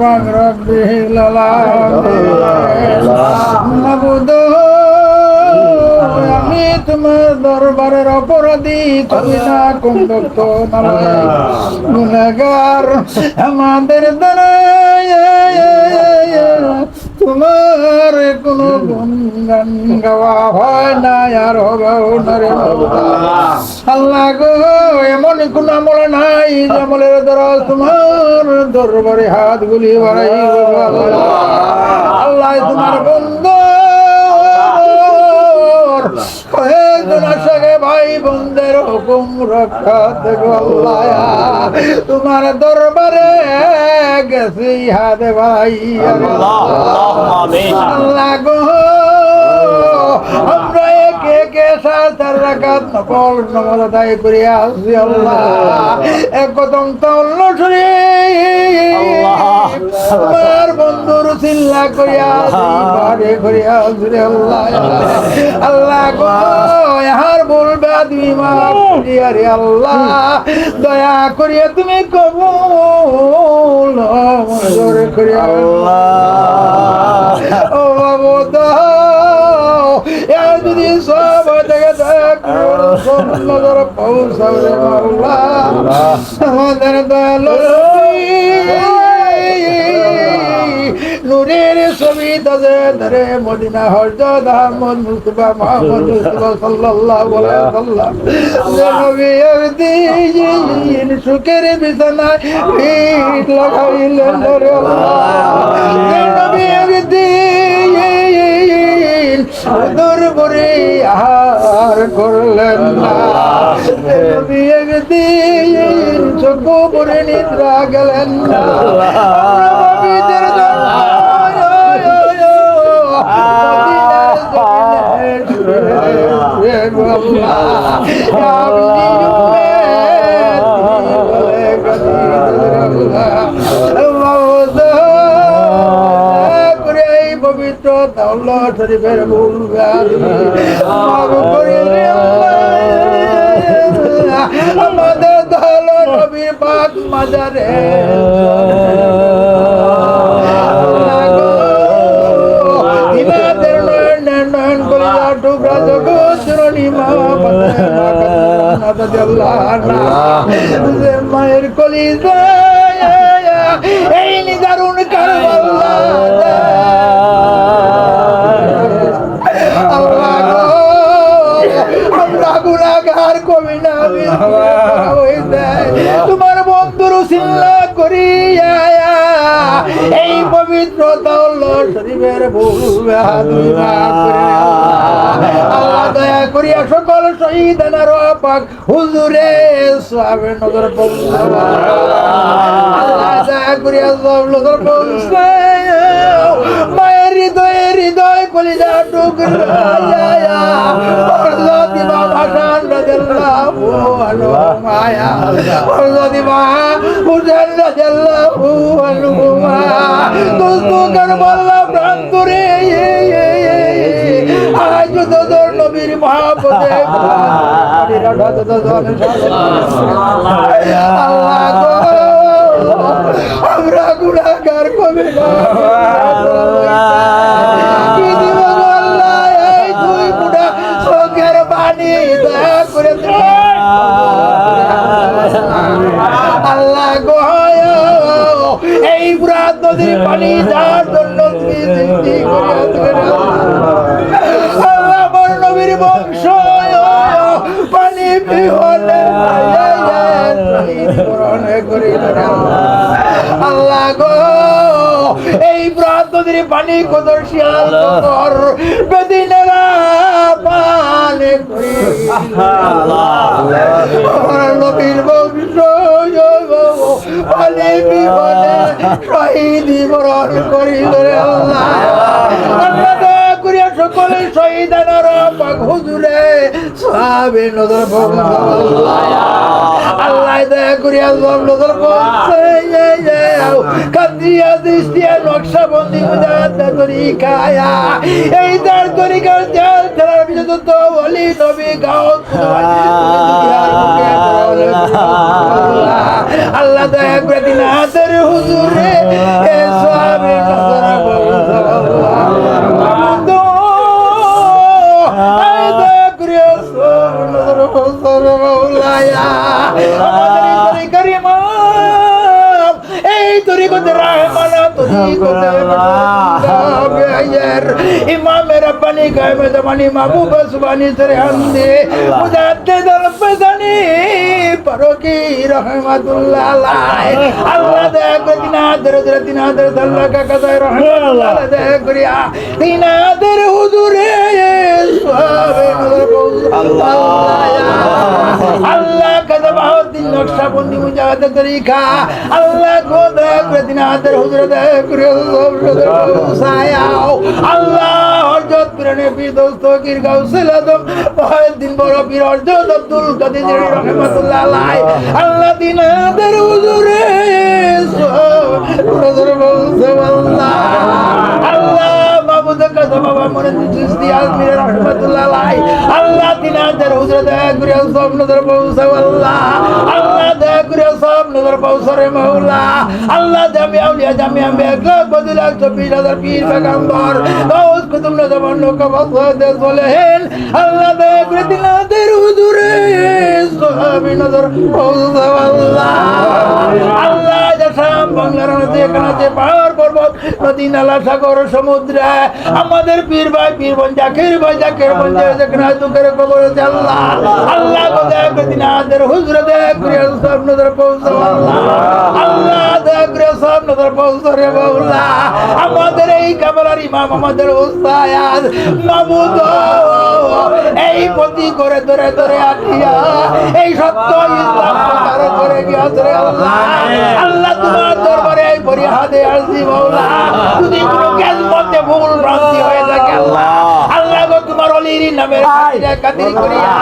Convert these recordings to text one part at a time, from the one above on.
পাক রব্বি আমি তোমার দরবারের অপরাধী তুমি না কুন্দক্ত গুণাগার আমাদের দ্বারা তোমার কোনো গুণগান গাওয়া হয় না আর রে আল্লাহ গো, এমন কোন আমল নাই আমলের দ্বারা তোমার দরবারে হাত গুলি বাড়াই আল্লাহ তোমার বন্ধু। আশাকে ভাই বন্ধের হুকুম রক্ষা তোমার দরবারে গেছি হাত ভাই। আল্লাহ গো আমরা একে একে সাতার রাখাত নকল নমল দায় করে আসছি আল্লাহ। এক কদম তল্ল আমার বন্ধুর চিল্লা করিয়া বাড়ি করিয়া আসরে আল্লাহ। আল্লাহ গো ইহার বলবে তুমি মাফ করিয়া রে আল্লাহ। দয়া করিয়া তুমি কবুল করিয়া ও বাবু এ যদি সব থেকে নজর পৌঁছাবে মাওলা আমাদের দয়ালু নূরের ছবি তাজে ধরে, মদিনা হজরত আহমদ মুস্তফা মোহাম্মদ মুস্তফা সাল্লাল্লাহু আলাইহি সাল্লাম। যে নবী একদিন সুখের বিছানায় পিঠ লাগাইলেন রে আল্লাহ। যে নবী একদিন দরবারে আহার করলেন না। যে নবী একদিন চোখ পরে নিদ্রা গেলেন না। পবিত্র তাল্লা শরীফের ভুল। আমাদের দল নবীর পাক মাজারে মায়ের কলি এই নিদারুণ আমরা গুনাহগার কবি না পবিত্র দৌল শরীফের আল্লাহ। দয়া করিয়া সকল শহীদানার পাক হুজুরে সাহেবের নজর আল্লাহ দয়া করিয়া সব নজর মায়ের হৃদয়ে হৃদয় কলিজা টুকরা। কারবাল্লা প্রান্তরে আজ তোর নবীর মহাপদে আল্লাহ। আমরা গুণাগার কবে না আল্লাহ গো এই বুড়া নদীর পানি যার জন্য তুমি সৃষ্টি আল্লাহ নবীর বংশ পানি বিহনে আল্লাহ গো এই প্রান্তদের পানি কদর শিয়াল কর বেদিনেরা পানে করি আমার নবীর বংশ পানি বিহনে শহীদ বরণ হুজুরে নজর আল্লাহ দয়া করিয়া সব নজর পৌঁছে কান্দিয়া, দৃষ্টিয়া, নকশা বন্দি তরিকায়া এই তার তরিকার জেল ছাড়ার বিশেষ তো বলি নবী আল্লাহ দয়া করে দিন হাতের হুজুরে নজর এই তরিকতে রাহমানা ইমাম রব্বানি কায়মে জামানি মাহবুব সুবানি সরে হামদে মুজাদ্দিদ ফসানি পরকি রহমাতুল্লাহ আলাইহ আল্লাহ করে দিনা দরে দরে দিনা দরে আল্লাহ কা কাদায় রহমাতুল্লাহ দয়া করিয়া দিনা দরে হুজুরে নজর আল্লাহ আল্লাহ বাহুদ্দিন নকশাবন্দি মুজাহিদ তরিকা আল্লাহ গো দয়া করে দিন করে সায়াও আল্লাহ হরজত পিরানে পীর দোস্ত কির গাউসিল আদম। বাহুদ্দিন বড় পীর হরজত আব্দুল কাদের রহমাতুল্লাহ আলাইহি। আল্লাহ দিন আদের হুজুরে আল্লাহ। আল্লাহ আল্লাহ করে সব নজর পৌঁছাও আল্লাহ। আল্লাহ পৌঁছরে মাওলা আল্লাহ জামিয়া আউলিয়া বদিলা চব্বিশ পেগম্বর। গাউস কুতুব নজমান নৌকা বাসাদে চলেন আল্লাহ দয়া করে তিনাদের হুজুরে নজর পৌঁছাও আল্লাহ। আল্লাহ জাসাম বাংলার পর্বত, নদী, নালা, সাগর, সমুদ্র, আমাদের পীর ভাই, পীর বোন জাকির ভাই, জাকির বোন যেখানে দুঃখের আছে আল্লাহ। আল্লাহ হুজুর দয়া সব আল্লাহ। দয়া করে সব রে আমাদের এই কাবলার ইমাম, আমাদের এই পতি করে ধরে ধরে আটিয়া, এই সত্য ইসলাম করে আল্লাহ। আল্লাহ তোমার দরবারে এই হাতে আসছি মাওলা। যদি কোনো মধ্যে ভুল ভ্রান্তি হয়ে থাকে আল্লাহ আল্লাহ। গো তোমার অলির নামের খাতিরে খাতির করিয়া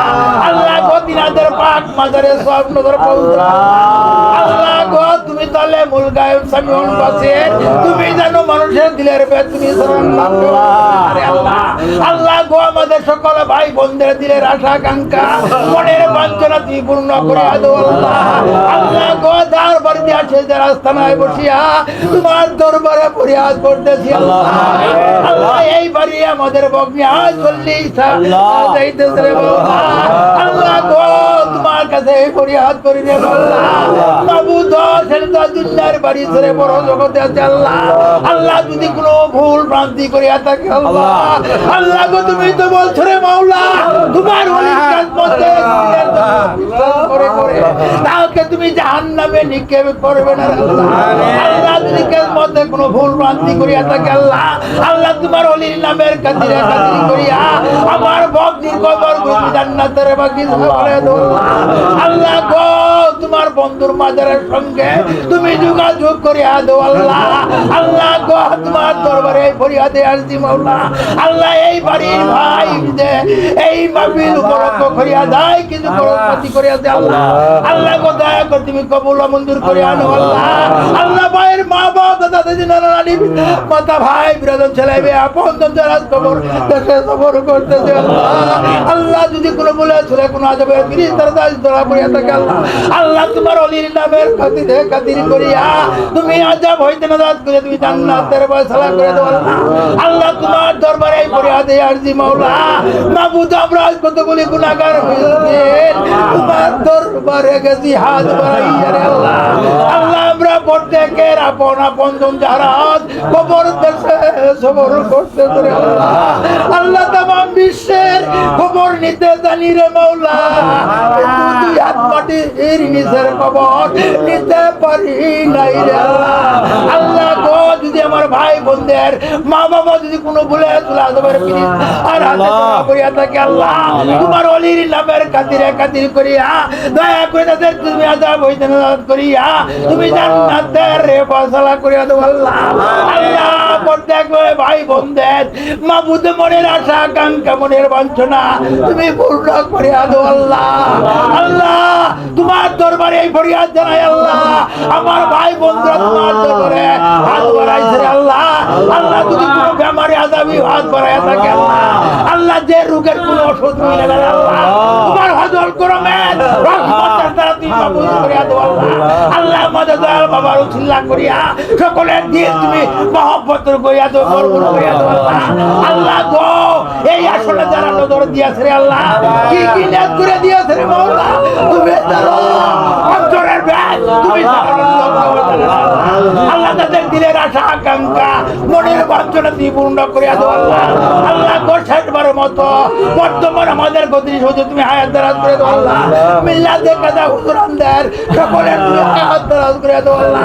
আল্লাহ গো দিনাদের পাক মাজারে সব নজর পৌঁছা আল্লাহ। গো তুমি তাহলে মূল গায়ব সামিউন বাসের তুমি জানো মানুষের দিলের ভেদ তুমি আল্লাহ আল্লাহ গো আমাদের সকল ভাই বোনদের দিলের আশা আকাঙ্ক্ষা। মনের বাঞ্ছনা তুমি পূর্ণ করে আদো আল্লাহ। আল্লাহ গো যার বাড়িতে আছে যে রাস্তানায় বসিয়া তোমার দরবারে ফরিয়াদ করতেছি আল্লাহ। আল্লাহ এই বাড়ি আমাদের বগ্নি আজ চল্লিশ আল্লাহ গো তোমার কাছে এই ফরিয়াদ করি রে আল্লাহ। মাবুদ সেটা দুনিয়ার বাড়ি ছেড়ে বড় জগতে আছে আল্লাহ। আল্লাহ। যদি কোনো ভুল ভ্রান্তি করিয়া থাকে আল্লাহ। আল্লাহ। গো তুমি তো বলছো রে মাওলা তোমার অলির কাজ মধ্যে বিশ্বাস করে করে। তাকে তুমি জাহান্নামে নিক্ষেপ করবে না আল্লাহ। যদি কাজ মধ্যে কোনো ভুল ভ্রান্তি করিয়া থাকে আল্লাহ। আল্লাহ তোমার অলির নামের করিয়া আমার ভক্তির কবর জান্নাতের বাকি করে দাও আল্লাহ গো, তোমার বন্ধুর মাজারের সঙ্গে তুমি যোগাযোগ করিয়া দো আল্লাহ। আল্লাহ গো, তোমার দরবারে ফরিয়াদে আসছি মাওলা। আল্লাহ, এই বাড়ির ভাই যে এই মাহফিল উপলক্ষ করিয়া দেয় কিন্তু করপতি করিয়া দে আল্লাহ। আল্লাহ গো, দয়া করে তুমি কবুল মঞ্জুর করে আনো আল্লাহ। আল্লাহ ভাইয়ের মা বাবা দাদা দাদি মাতা ভাই বিরাজন ছেলে আপন যারা খবর দেশে সফর করতেছে আল্লাহ। যদি কোনো বলে ছেলে কোনো আজবে ধরা পড়িয়া থাকে আল্লাহ। আল্লাহ তোমার অলির নামের খাতিরে খাতির করিয়া তুমি আজাব হইতে না দাস করে তুমি জান্নাতের ফয়সালা করে দাও আল্লাহ। তোমার দরবারে এই ফরিয়াদে আরজি মাওলা। মাবুদ আমরা আজ কতগুলি গুনাহগার হয়েছে তোমার দরবারে গেছি হাত বাড়াইয়া রে আল্লাহ। প্রত্যেকের আপন আপন জাহাজ কবর দেশে সবর করতে আল্লাহ তামাম বিশ্বের খবর নিতে জানি রে মৌলা দুই হাত মাটির নিচের খবর নিতে পারি নাই রে আল্লাহ। আমার ভাই বোনদের মা বাবা যদি কোনো ভুলে আর হাতে করিয়া থাকে আল্লাহ। তোমার অলির নামের খাতিরে খাতির করিয়া দয়া করে তাদের তুমি আজাব হইতে করিয়া তুমি জান্নাতের রে ফয়সালা করিয়া আল্লাহ। আল্লাহ। প্রত্যেক ভাই বোনদের। মাবুদ মনের আশা আকাঙ্ক্ষা মনের বাঞ্ছনা। তুমি পূর্ণ করিয়া দো আল্লাহ। আল্লাহ, তোমার দরবারে এই ফরিয়াদ জানাই আল্লাহ। আমার ভাই বন্ধুরা তোমার দরবারে হাত বাড়াইছে আল্লাহ। আল্লাহ, যদি কোনো বেমারি আজাবি হাত বাড়াইয়া থাকে আল্লাহ। আল্লাহ, যে রোগের কোনো ওষুধ মিলে গেল আল্লাহ। তোমার হজল করমেন রহমতের আল্লাহ আমাদের দয়াল বাবার উচিল্লা করিয়া সকলের দিয়ে তুমি মহব্বত করিয়া দো বরবর করিয়া দো আল্লাহ গো এই আসলে যারা আল্লাহ তাদের দিলের আশা আকাঙ্ক্ষা মনের বাঞ্ছনা পূর্ণ করিয়া দেওয়া আল্লাহ আল্লাহ গোসাইবার মতো বর্তমান আমাদের গতি সহ্য তুমি হায়াত দারাজ করে দেওয়া আল্লাহ মিল্লাতে কাদা হুজুরানদের সকলের তুমি হায়াত দারাজ করে দেওয়া আল্লাহ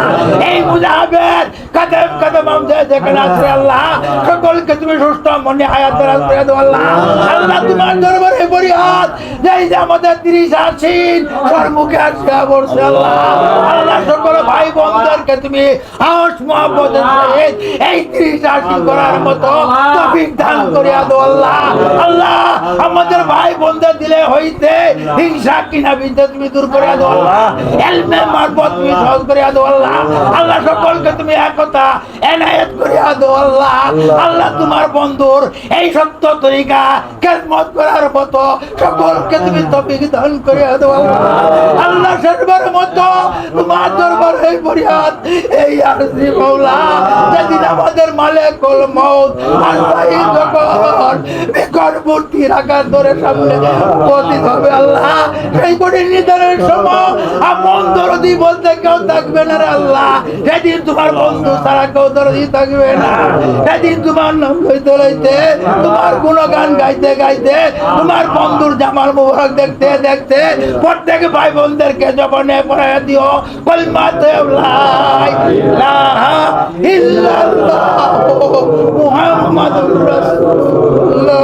এই মুজাহাবের কাদেম কাদেম আমাদের যেখানে আছে আল্লাহ? সকলকে তুমি সুস্থ মনে হায়াত দারাজ করে দো আল্লাহ। আল্লাহ তোমার দরবারে ফরিয়াদ যেই যে আমাদের তিরিশ আছেন সর্মুখে আসিয়া বলছে আল্লাহ। আল্লাহ সকল ভাই বোনদেরকে তুমি হাউস মহব্বতের সহিত এই তিরিশ আশি করার মতো তফিক দান করিয়া দো আল্লাহ। আল্লাহ আমাদের ভাই বোনদের দিলে হইতে হিংসা কিনা বিদ্যা তুমি দূর করিয়া দো আল্লাহ। এলমে মারফত তুমি সহজ করিয়া দো আল্লাহ। আল্লাহ সকলকে তুমি একতা এনায়েত করিয়া দো আল্লাহ। আল্লাহ। তোমার বন্ধুর এই সত্য তরিকা খেদমত করার মতো সকলকে তুমি তফিক দান করিয়া দো আল্লাহ। সর্বার মতো তোমার দরবার এই ফরিয়াদ এই আরজি মৌলা যেদিন আমাদের মালিকুল মউত আল্লাহ যখন বিকট মূর্তি রাখার ধরে সামনে উপস্থিত হবে আল্লাহ। সেই করে নিধনের সময় আমন দরদি বলতে কেউ থাকবে না রে আল্লাহ। সেদিন তোমার বন্ধু ছাড়া কেউ দরদি থাকবে না। সেদিন তোমার নাম লইতে লইতে তোমার গুণগান গাইতে গাইতে, তোমার বন্ধুর জামাল মুবারক দেখতে দেখতে, প্রত্যেক ভাই বোনদেরকে জবানে পড়াইয়া দিও কলমাতে লা ইলাহা ইল্লাল্লাহ মুহাম্মাদুর রাসূলুল্লাহ।